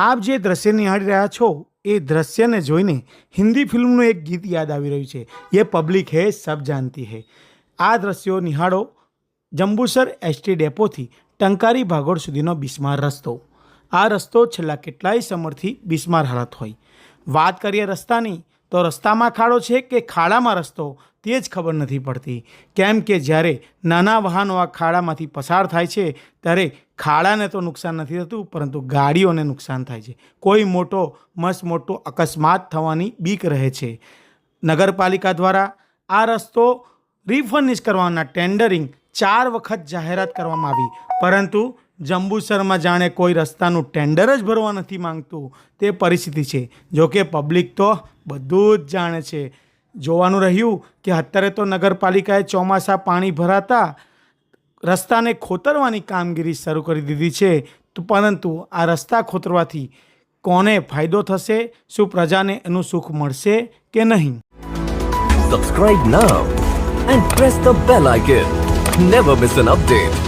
આપ જે દ્રશ્ય નિહાળી રહ્યા છો, એ દ્રશ્યને જોઈને હિન્દી ફિલ્મનું એક ગીત યાદ આવી રહ્યું છે. એ પબ્લિક હે, સબ જાનતી હે. આ દ્રશ્યો નિહાળો જંબુસર એસટી ડેપોથી ટંકારી ભાગોળ સુધીનો બિસ્માર રસ્તો. આ રસ્તો છેલ્લા કેટલાય સમયથી બિસ્માર હાલત હોય. વાત કરીએ રસ્તાની તો રસ્તામાં ખાડો છે કે ખાડામાં રસ્તો તે જ ખબર નથી પડતી. કેમ કે જ્યારે નાના વાહનો આ ખાડામાંથી પસાર થાય છે, ત્યારે ખાડાને તો નુકસાન નથી થતું, પરંતુ ગાડીઓને નુકસાન થાય છે. કોઈ મોટો, મસ્ત મોટો અકસ્માત થવાની બીક રહે છે. નગરપાલિકા દ્વારા આ રસ્તો રિફર્નિશ કરવાના ટેન્ડરિંગ ચાર વખત જાહેરાત કરવામાં આવી. પરંતુ જંબુસરમાં જાણે કોઈ રસ્તાનું ટેન્ડર જ ભરવા નથી માંગતું. તે પરિસ્થિતિ છે. જો કે પબ્લિક તો બધું જ જાણે છે. જોવાનું રહ્યું કે અત્યારે તો નગરપાલિકાએ ચોમાસા પાણી ભરાતા રસ્તાને ખોતરવાની કામગીરી શરૂ કરી દીધી છે. તો પરંતુ આ રસ્તા ખોતરવાથી કોને ફાયદો થશે? શું પ્રજાને એનું સુખ મળશે કે નહીં? Subscribe now and press the bell icon never miss an update.